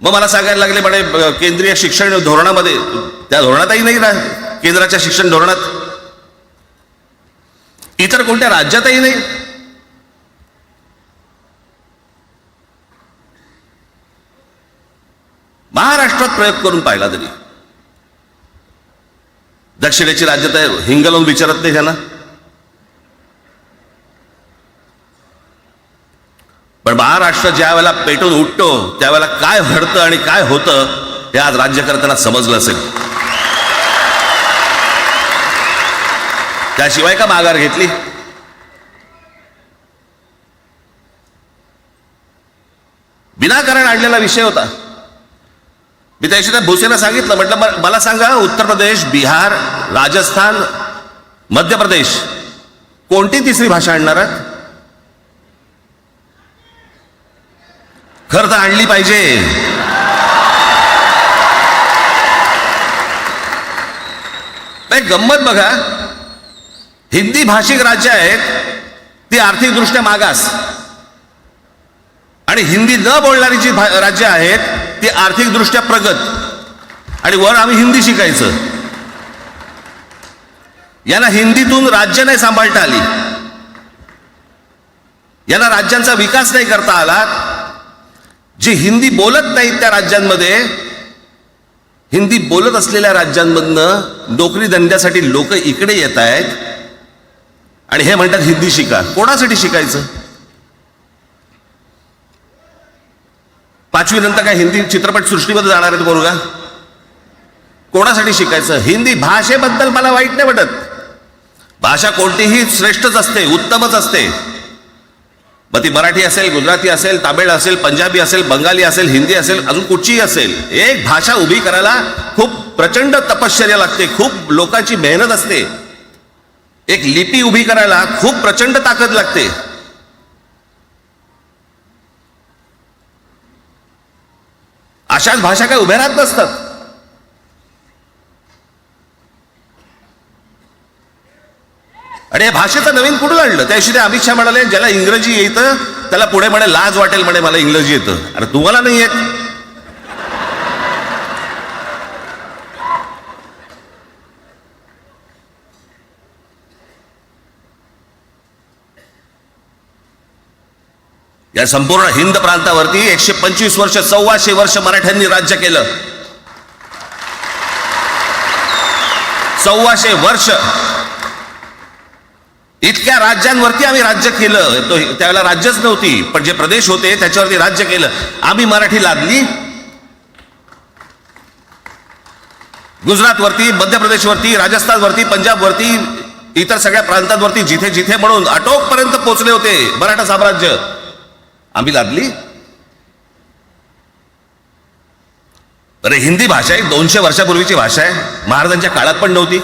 मग मला सांगायला लागले म्हणे केंद्रीय शिक्षण धोरणामध्ये त्या धोरणातही नाही ना केंद्राच्या शिक्षण धोरणात. इतर कोणत्या राज्यातही नाही. महाराष्ट्रात प्रयोग करून पाहिला तरी. दक्षिणेची राज्य तर हिंगलवून विचारत नाही त्यांना पण महाराष्ट्र ज्या वेळेला पेटून उठतो त्यावेळेला काय घडतं आणि काय होतं हे आज राज्यकर्त्यांना समजलं असेल. त्याशिवाय का माघार घेतली? विनाकारण आणलेला विषय होता. मी त्याशी त्या भुसेला सांगितलं म्हटलं मला सांगा उत्तर प्रदेश बिहार राजस्थान मध्य प्रदेश कोणती तिसरी भाषा आणणार आहात? खरं तर आणली पाहिजे. नाही गंमत बघा. हिंदी भाषिक राज्य आहेत ती आर्थिकदृष्ट्या मागास. आणि हिंदी न बोलणारी जी भा- राज्य आहेत ती आर्थिकदृष्ट्या प्रगत. आणि वर आम्ही हिंदी शिकायचं. यांना हिंदीतून राज्य नाही सांभाळता आली. यांना राज्यांचा विकास नाही करता आला. जे हिंदी बोलत नाहीत त्या राज्यांमध्ये हिंदी बोलत असलेल्या राज्यांमधनं नोकरी धंद्यासाठी लोक इकडे येत आहेत. आणि हे म्हणतात हिंदी शिका. कोणासाठी शिकायचं? पाचवी नंतर काय हिंदी चित्रपट सृष्टीमध्ये जाणार आहेत पोरगा? कोणासाठी शिकायचं? हिंदी भाषेबद्दल मला वाईट नाही वाटत. भाषा कोणतीही श्रेष्ठच असते उत्तमच असते. मग ती मराठी असेल गुजराती असेल तामिळ असेल पंजाबी असेल बंगाली असेल हिंदी असेल अजून कुठचीही असेल एक भाषा उभी करायला खूप प्रचंड तपश्चर्या लागते खूप लोकांची मेहनत असते. एक लिपी उभी करायला खूप प्रचंड ताकद लागते. अशाच भाषा काय उभ्या राहत नसतात. आणि या भाषेचं नवीन कुठून आणलं? त्याशी ते अमित शहा म्हणाले ज्याला इंग्रजी येतं त्याला पुढे म्हणे लाज वाटेल म्हणे मला इंग्रजी येतं. अरे तुम्हाला नाही येत. या संपूर्ण हिंद प्रांतावरती एकशे पंचवीस वर्ष सव्वाशे वर्ष मराठ्यांनी राज्य केलं. सव्वाशे वर्ष इतक्या राज्यांवरती आम्ही राज्य केलं. तो त्यावेळेला राज्यच नव्हती पण जे प्रदेश होते त्याच्यावरती राज्य केलं. आम्ही मराठी लादली. गुजरातवरती मध्य प्रदेशवरती राजस्थानवरती पंजाबवरती इतर सगळ्या प्रांतांवरती जिथे जिथे म्हणून अटोकपर्यंत पोचले होते मराठा साम्राज्य. आम्ही लादली. अरे हिंदी भाषा एक दोनशे वर्षापूर्वीची भाषा आहे. महाराजांच्या काळात पण नव्हती.